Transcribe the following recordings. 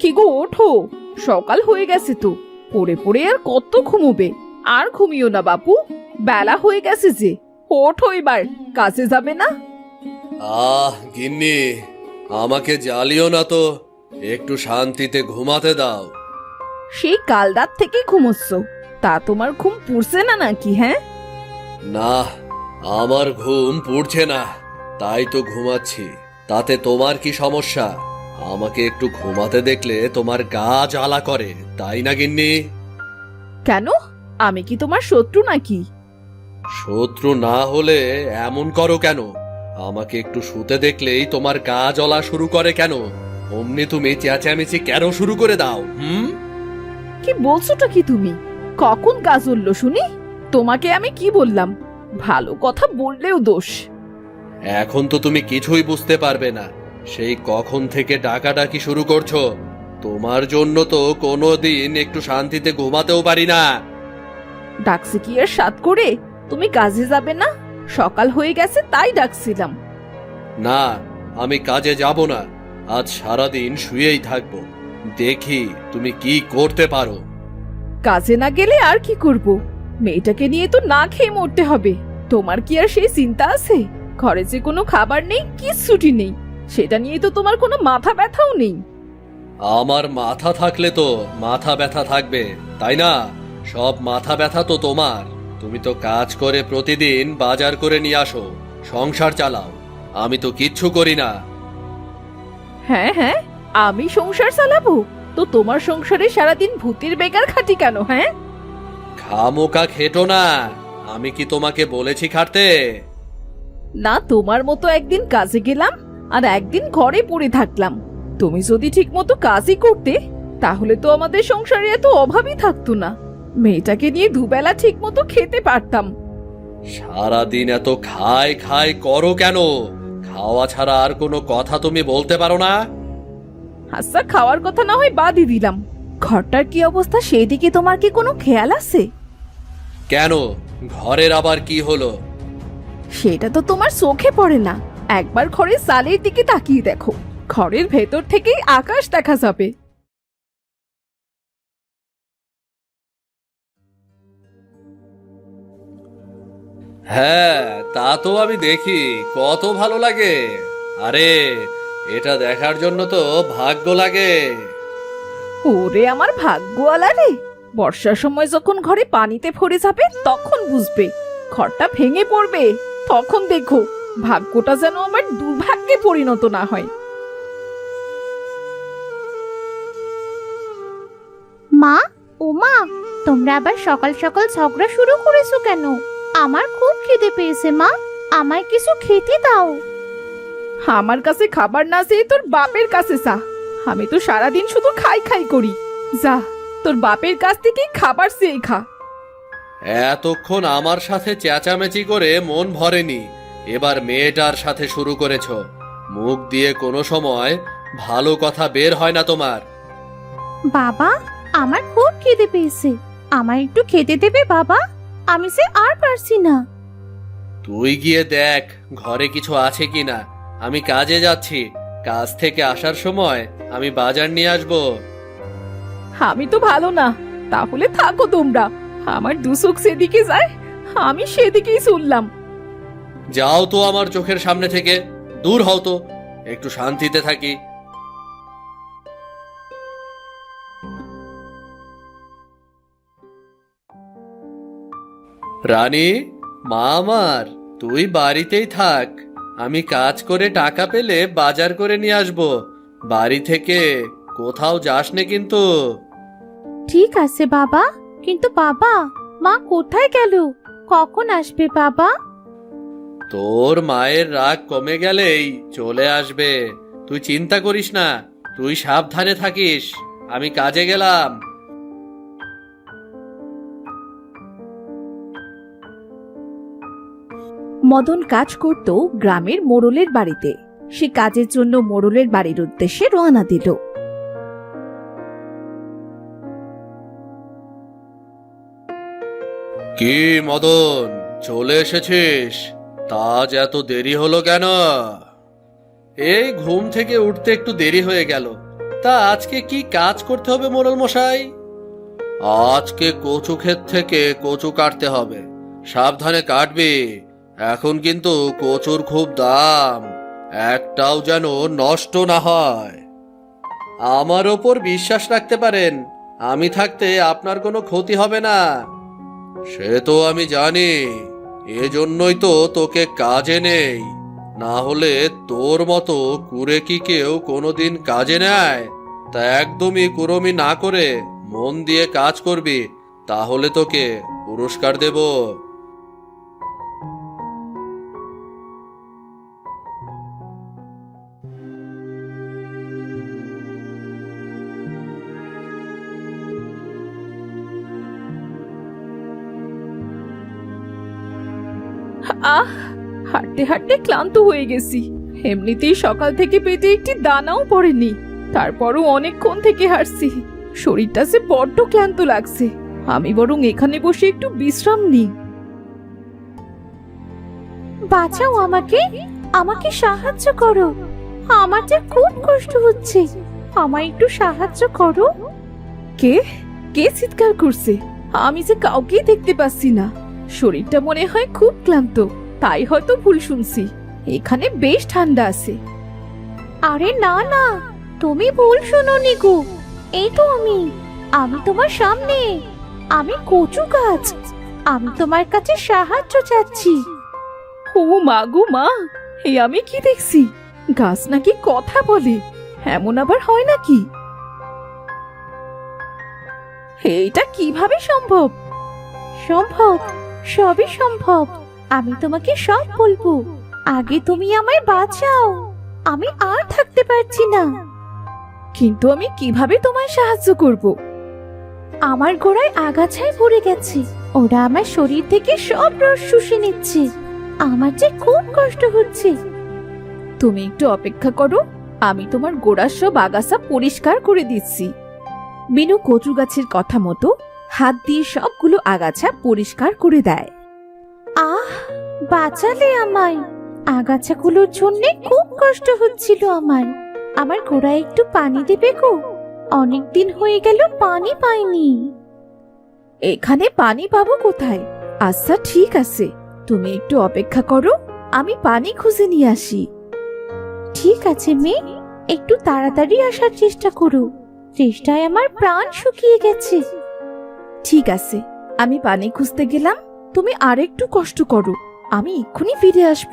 কি গো ওঠো। সকাল হয়ে গেছে তো। পড়ে পড়ে আর কত ঘুমোবে। আর ঘুমিও না বাপু। বেলা হয়ে গেছে যে। ওঠো এবার কাজে যাবে না? আহ গিন্নি আমাকে জ্বালিও না তো। একটু শান্তিতে ঘুমাতে দাও। সেই কাল রাত থেকে ঘুমোচ্ছ। তা তোমার ঘুম পুড়ছে না নাকি হ্যাঁ? না আমার ঘুম পুড়ছে না তাই তো ঘুমাচ্ছি। তাতে তোমার কি সমস্যা? আমাকে একটু ঘুমাতে দেখলে তোমার গা জ্বালা করে তাই না গিন্নি? কেন? আমি কি তোমার শত্রু নাকি? শত্রু না হলে এমন করো কেন? আমাকে একটু শুতে দেখলেই তোমার গা জ্বলা শুরু করে কেন? অমনি তুমি চেঁচামেচি কেন শুরু করে দাও হুম? কি বলছোটা কি তুমি? কখন কাজ উঠল শুনি? তোমাকে আমি কি বললাম? ভালো কথা বললেও দোষ। এখন তো তুমি কিছুই বুঝতে পারবে না। সেই কখন থেকে ডাকাডাকি শুরু করছ? তোমার জন্য তো কোনো দিন একটু শান্তিতে ঘুমাতেও পারি না। ডাকছে কি আর সাত করে? তুমি কাজে যাবে না? সকাল হয়ে গেছে তাই ডাকছিলাম। না আমি কাজে যাব না। আজ সারাদিন শুয়েই থাকব। দেখি তুমি কি করতে পারো। কাজে না গেলে আর কি করব? মেয়েটাকে নিয়ে তো না খেয়ে মরতে হবে। তোমার কি আর সেই চিন্তা আছে? ঘরে যে কোনো খাবার নেই কিচ্ছুটি নেই। সেটা নিয়ে তো তোমার কোনো মাথা ব্যথাও নেই। আমার মাথা থাকলে তো মাথা ব্যথা থাকবে তাই না? সব মাথা ব্যথা তো তোমার। তুমি তো কাজ করে প্রতিদিন বাজার করে নিয়ে আসো সংসার চালাও। আমি তো কিচ্ছু করি না। হ্যাঁ হ্যাঁ আমি সংসার চালাবো? তো তোমার সংসারে সারাদিন ভূতের বেকার খাটি কেন হ্যাঁ? খামোকা খেটো না। আমি কি তোমাকে বলেছি খাটতে? না তোমার মতো একদিন কাজে গেলাম আর একদিন ঘরে পড়ে থাকলাম। তুমি যদি ঠিকমতো কাজই করতে তাহলে তো আমাদের সংসারে এত অভাবই থাকতো না। মেয়েটাকে নিয়ে দুবেলা ঠিকমতো খেতে পারতাম। সারাদিন এত খায় খায় করো কেন? খাওয়া ছাড়া আর কোনো কথা তুমি বলতে পারো না? আচ্ছা খাওয়ার কথা না হয় বাদই দিলাম। ঘরটার কি অবস্থা? সেই দিকে তোমার কি কোনো খেয়াল আছে? কেন? ঘরের আবার কি হলো? সেটা তো তোমার চোখে পড়ে না। একবার ঘরের সালের দিকে তাকিয়ে দেখো। ঘরের ভেতর থেকেই আকাশ দেখা যাবে। হ্যাঁ তা তো আমি দেখি। কত ভালো লাগে। আরে এটা দেখার জন্য তো ভাগ্য লাগে। ওরে আমার ভাগ্যওয়ালা রে। বর্ষার সময় যখন ঘরে পানিতে ভরে যাবে তখন বুঝবে। ঘরটা ভেঙে পড়বে। তখন দেখো ভাগ্যটা যেন আমার দুর্ভাগ্যে পরিণত না হয়। মা ও মা তোমরা আবার সকাল সকাল ঝগড়া শুরু করেছ কেন? আমার খুব খিদে পেয়েছে মা। আমায় কিছু খেতে দাও। আমার কাছে খাবার না চেয়ে তোর বাপের কাছে চা আমি তো সারাদিন শুধু খাই খাই করি। যা তোর বাপের কাছ থেকেই খাবার চেয়ে খা। এতক্ষণ আমার সাথে চেঁচামেচি করে মন ভরেনি। এবার মেয়েটার সাথে শুরু করেছ। মুখ দিয়ে কোনো সময় ভালো কথা বের হয় না তোমার। বাবা আমার খুব খিদে পেয়েছে। আমায় একটু খেতে দেবে বাবা? আমি সে আর পারছি না। তুই গিয়ে দেখ ঘরে কিছু আছে কিনা। আমি কাজে যাচ্ছি। কাজ থেকে আসার সময় আমি বাজার নিয়ে আসব। আমি তো ভালো না তাহলে থাকো তোমরা। আমার দুসুক সেদিকে যায় আমি সেদিকেই শুনলাম যাও তো আমার চোখের সামনে থেকে দূর হও তো একটু শান্তিতে থাকি। রানী মা আমার তুই বাড়িতেই থাক। আমি কাজ করে টাকা পেলে বাজার করে নিয়ে আসব। বাড়ি থেকে কোথাও যাস নে কিন্তু। ঠিক আছে বাবা কিন্তু বাবা মা কোথায় গেল? কখন আসবে বাবা? তোর মায়ের রাগ কমে গেলেই চলে আসবে। তুই চিন্তা করিস না তুই সাবধানে থাকিস। আমি কাজে গেলাম। মদন কাজ করত গ্রামের মোড়লের বাড়িতে। সে কাজের জন্য মোড়লের বাড়ির উদ্দেশ্যে রওনা দিল। কি মদন, চলে এসেছিস? তা এত দেরি হলো কেন? এই ঘুম থেকে উঠতে একটু দেরি হয়ে গেল। তা আজকে কি কাজ করতে হবে মোরল মশাই? আজকে কচু ক্ষেত থেকে কচু কাটতে হবে। সাবধানে কাটবি। এখন কিন্তু কচুর খুব দাম, একটাও যেন নষ্ট না হয়। আমার ওপর বিশ্বাস রাখতে পারেন, আমি থাকতে আপনার কোনো ক্ষতি হবে না। সে তো আমি জানি, এজন্যই তো তোকে কাজে নেই। না হলে তোর মতো কুরে কি কেউ কোনোদিন কাজে নেয়? তা একদমই কুরমি না করে মন দিয়ে কাজ করবি, তাহলে তোকে পুরস্কার দেব। হাঁটতে হাঁটতে ক্লান্ত হয়ে গেছি। এমনিতেই সকাল থেকে পেটে একটি দানাও পড়েনি। তারপরও অনেকক্ষণ থেকে হাঁটছি। শরীরটা যে বড্ড ক্লান্ত লাগছে। আমি বরং এখানে বসে একটু বিশ্রাম নিই। বাঁচাও আমাকে। আমাকে সাহায্য করো। আমার যে খুব কষ্ট হচ্ছে। আমায় একটু সাহায্য করো। কে? কে চিৎকার করছে? আমি যে কাউকেই দেখতে পাচ্ছি না। শরীরটা মনে হয় খুব ক্লান্ত। তাই হয়তো ভুল শুনছি। এখানে বেশ ঠান্ডা আছে। আরে না না তুমি ভুল শোনোনি গো। এই তো আমি আমি তোমার সামনে আমি কচু গাছ আমি তোমার কাছে সাহায্য চাচ্ছি। ও মা গো মা এই আমি কি দেখছি? গাছ নাকি কথা বলে এমন আবার হয় নাকি? এইটা কীভাবে সম্ভব? সম্ভব সবই সম্ভব। আমি তোমাকে সব বলব। আগে তুমি আমায় বাঁচাও। আমি আর থাকতে পারছি না। কিন্তু আমি কীভাবে তোমায় সাহায্য করব? আমার গোড়ায় আগাছায় পড়ে গেছে। ওরা আমার শরীর থেকে সব রস শুষে নিচ্ছে। আমার যে খুব কষ্ট হচ্ছে। তুমি একটু অপেক্ষা করো। আমি তোমার গোড়ার সব আগাছা পরিষ্কার করে দিচ্ছি। বিনু কচু গাছের কথা মতো হাত দিয়ে সবগুলো আগাছা পরিষ্কার করে দেয়। বাঁচালে আমায়। আগাছাগুলোর জন্য খুব কষ্ট হচ্ছিল আমার আমার গোড়ায় একটু পানি দেবে গো। অনেক দিন হয়ে গেল পানি পাইনি। এখানে পানি পাবো কোথায়? আচ্ছা ঠিক আছে। তুমি একটু অপেক্ষা করো, আমি পানি খুঁজে নিয়ে আসি। ঠিক আছে মেয়ে, একটু তাড়াতাড়ি আসার চেষ্টা করো। চেষ্টায় আমার প্রাণ শুকিয়ে গেছে। ঠিক আছে, আমি পানি খুঁজতে গেলাম, তুমি আরেকটু কষ্ট করো। আমি এক্ষুনি ফিরে আসব।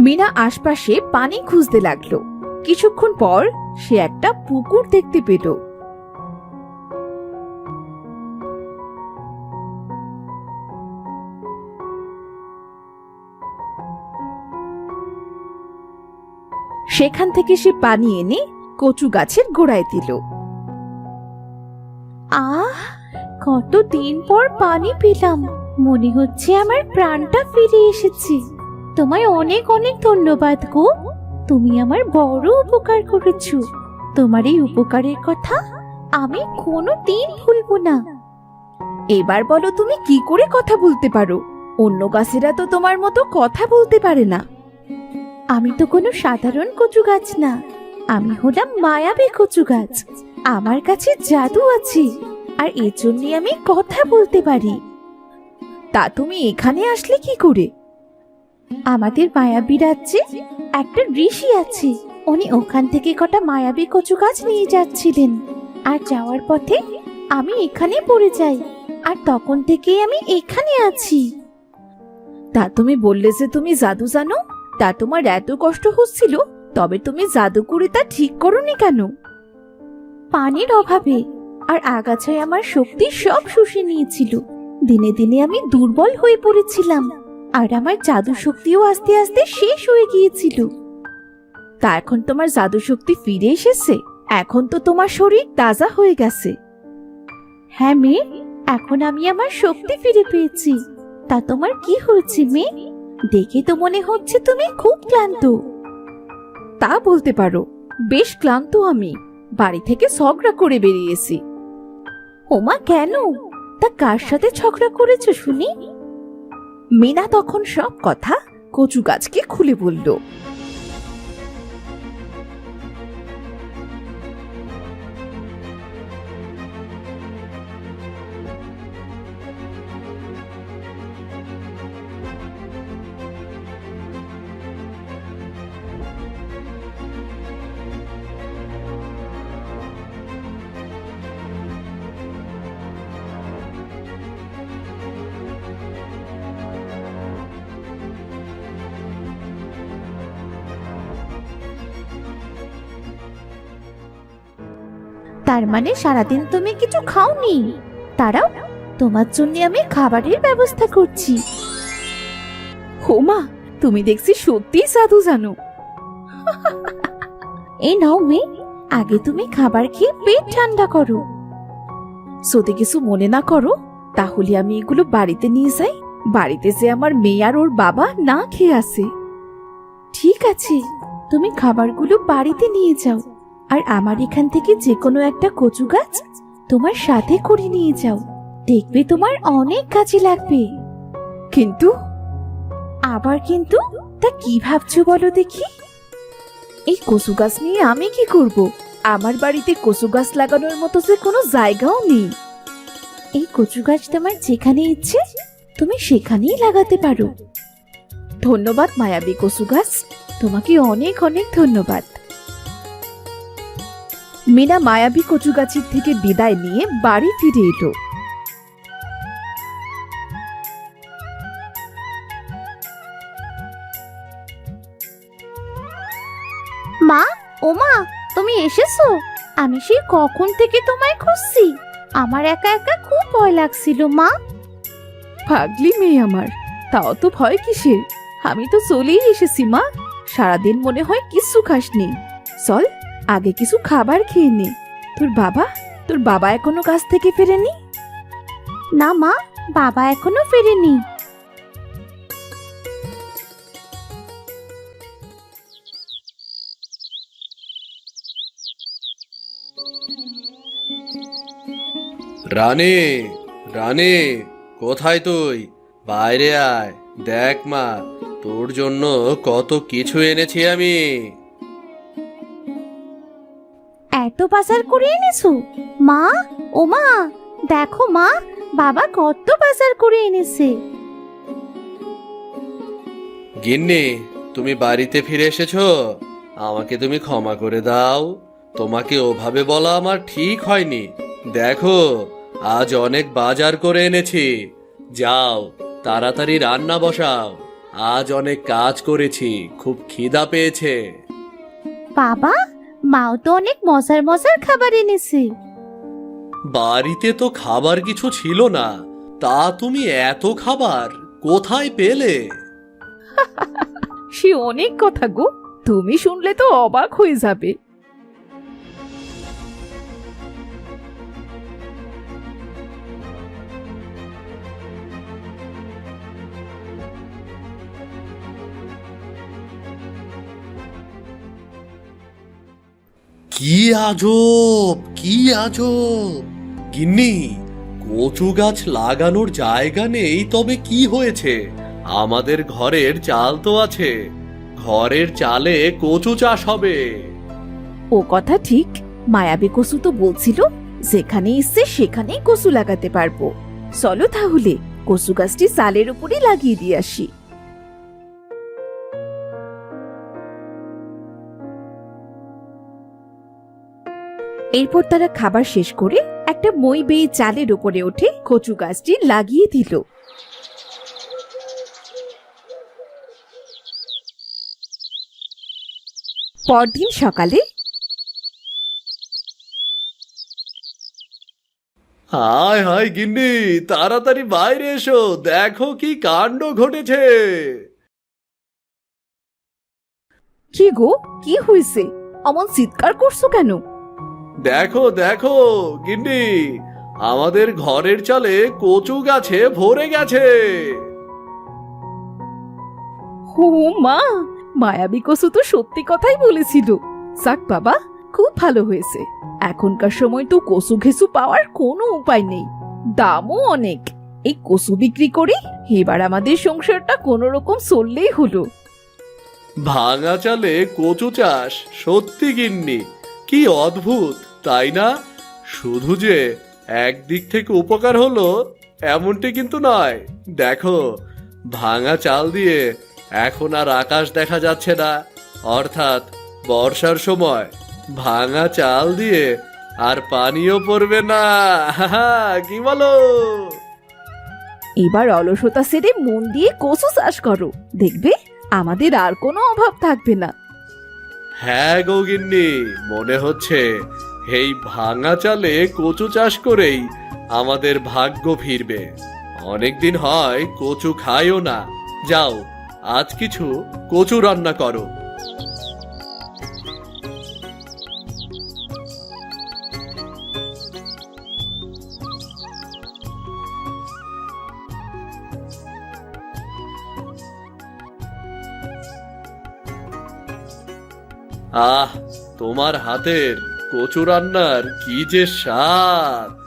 মিনা আশপাশে পানি খুঁজতে লাগল। কিছুক্ষণ পর সে একটা পুকুর দেখতে পেল। সেখান থেকে সে পানি এনে কচু গাছের গোড়ায় দিল। কত দিন পর পানি পেলাম। মনে হচ্ছে আমার প্রাণটা ফিরে এসেছে। তোমায় অনেক অনেক ধন্যবাদ গো। তুমি আমার বড় উপকার করেছ। তোমার এই উপকারের কথা আমি কোনো দিন ভুলবো না। এবার বলো তুমি কি করে কথা বলতে পারো? অন্য গাছেরা তো তোমার মতো কথা বলতে পারে না। আমি তো কোনো সাধারণ কচু গাছ না। আমি হলাম মায়াবী কচু গাছ। আমার কাছে জাদু আছে। আর এর জন্যে আমি কথা বলতে পারি। তা তুমি এখানে আসলে কি করে? আমাদের মায়াবী রাজ্যে একটা ঋষি আছে। উনি ওখান থেকে কটা মায়াবী কচু গাছ নিয়ে যাচ্ছিলেন। আর যাওয়ার পথে আমি এখানে পড়ে যাই, আর তখন থেকেই আমি এখানে আছি। তা তুমি বললে যে তুমি জাদু জানো, তা তোমার এত কষ্ট হচ্ছিল, তবে তুমি জাদু করে তা ঠিক করনি কেন? পানির অভাবে আর আগাছায় আমার শক্তি সব শুষে নিয়েছিল। দিনে দিনে আমি দুর্বল হয়ে পড়েছিলাম, আর আমার জাদু শক্তিও আস্তে আস্তে শেষ হয়ে গিয়েছিল। তা এখন তোমার জাদু শক্তি ফিরে এসেছে, এখন তো তোমার শরীর তাজা হয়ে গেছে। হ্যাঁ মেয়ে, এখন আমি আমার শক্তি ফিরে পেয়েছি। তা তোমার কি হয়েছে মেয়ে? দেখে তো মনে হচ্ছে তুমি খুব ক্লান্ত। তা বলতে পারো, বেশ ক্লান্ত আমি। বাড়ি থেকে ঝগড়া করে বেরিয়েছি। ওমা কেন? তা কার সাথে ঝগড়া করেছ শুনি? মিনা তখন সব কথা কচু গাছকে খুলে বলল। তার মানে সারাদিন তুমি কিছু খাওনি। তারাও তোমার জন্য আমি খাবারের ব্যবস্থা করছি। হোমা তুমি দেখছি সত্যিই সাধু জানো। এই নাও মেয়ে আগে তুমি খাবার খেয়ে পেট ঠান্ডা করো। যদি কিছু মনে না করো তাহলে আমি এগুলো বাড়িতে নিয়ে যাই। বাড়িতে যে আমার মেয়ে আর ওর বাবা না খেয়ে আসে ঠিক আছে তুমি খাবারগুলো বাড়িতে নিয়ে যাও। আর আমার এখান থেকে যে কোনো একটা কচু গাছ তোমার সাথে করে নিয়ে যাও। দেখবে তোমার অনেক কাজে লাগবে। কিন্তু, আবার কিন্তু তা কি ভাবছ বলো দেখি? এই কচু গাছ নিয়ে আমি কি করব? আমার বাড়িতে কচু গাছ লাগানোর মতো যে কোনো জায়গাও নেই। এই কচু গাছ তোমার যেখানে ইচ্ছে, তুমি সেখানেই লাগাতে পারো। ধন্যবাদ মায়াবী কচু গাছ। তোমাকে অনেক অনেক ধন্যবাদ। মিনা মায়াবী কচু গাছের থেকে বিদায় নিয়ে বাড়ি ফিরে এলো। মা ওমা তুমি এসেছ? আমি সেই কখন থেকে তোমায় খুঁজছি? আমার একা একা খুব ভয় লাগছিল মা। পাগলি মেয়ে আমার তাও তো ভয় কিসের? আমি তো চলেই এসেছি মা। সারাদিন মনে হয় কিছু খাসনি। চল আগে কিছু খাবার খেয়ে নে। তোর বাবা? তোর বাবা এখনও কাজ থেকে ফেরেনি? না মা বাবা এখনও ফেরেনি। রানী রানী কোথায় তুই? বাইরে আয়। দেখ মা তোর জন্য কত কিছু এনেছি আমি। এত বাজার করে এনেছো? মা ও মা দেখো মা বাবা কত বাজার করে এনেছে। গিন্নি তুমি বাড়িতে ফিরে এসেছ? আমাকে তুমি ক্ষমা করে দাও। তোমাকে ওভাবে বলা আমার ঠিক হয়নি। দেখো আজ অনেক বাজার করে এনেছি। যাও তাড়াতাড়ি রান্না বসাও। আজ অনেক কাজ করেছি খুব খিদা পেয়েছে। বাবা মাও তো অনেক মজার মজার খাবার এনেছে। বাড়িতে তো খাবার কিছু ছিল না। তা তুমি এত খাবার কোথায় পেলে? সে অনেক কথা গো। তুমি শুনলে তো অবাক হয়ে যাবে। কি আজব কি আজব। গিন্নি, কচু গাছ লাগানোর জায়গা নেই, তবে কি হয়েছে? আমাদের ঘরের চাল তো আছে। ঘরের চালে কচু চাষ হবে। ও কথা ঠিক। মায়াবী কসু তো বলছিল, যেখানে ইচ্ছে সেখানেই কসু লাগাতে পারব। চলো তাহলে কসু গাছটি চালের উপরে লাগিয়ে দিয়ে আসি। এরপর তারা খাবার শেষ করে একটা মই বেয়ে চালের উপরে উঠে কচু গাছটি লাগিয়ে দিল। পরদিন সকালে হায় হায় গিন্নি তাড়াতাড়ি বাইরে এসো দেখো কি কাণ্ড ঘটেছে। কি গো কি হয়েছে অমন চিৎকার করছ কেন? দেখো দেখো গিন্নি আমাদের ঘরের চালে কচু গাছে ভরে গেছে। ও মা মায়াবী কসু তো সত্যি কথাই বলেছিল। যাক বাবা খুব ভালো হয়েছে। এখনকার সময় তো কসু ঘেসু পাওয়ার কোনো উপায় নেই। দামও অনেক। এই কসু বিক্রি করে এবার আমাদের সংসারটা কোনো রকম চললেই হলো। ভাঙা চালে কচু চাষ সত্যি গিন্নি কি অদ্ভুত। তাই না? শুধু যে একদিক থেকে উপকার হলো এমনটি কিন্তু নয়। দেখো ভাঙা চাল দিয়ে এখন আর আকাশ দেখা যাচ্ছে না। অর্থাৎ বর্ষার সময় ভাঙা চাল দিয়ে আর পানিও পড়বে না। কি বলো? এবার অলসতা সেরে মন দিয়ে কচু চাষ করো। দেখবে আমাদের আর কোনো অভাব থাকবে না। হ্যাঁ গৌগিন্নি মনে হচ্ছে এই ভাঙা চালে কচু চাষ করেই আমাদের ভাগ্য ফিরবে। অনেকদিন হয় কচু খাইও না। যাও, আজ কিছু কচু রান্না করো। আহ, তোমার হাতের কচু রান্নার কি যে স্বাদ।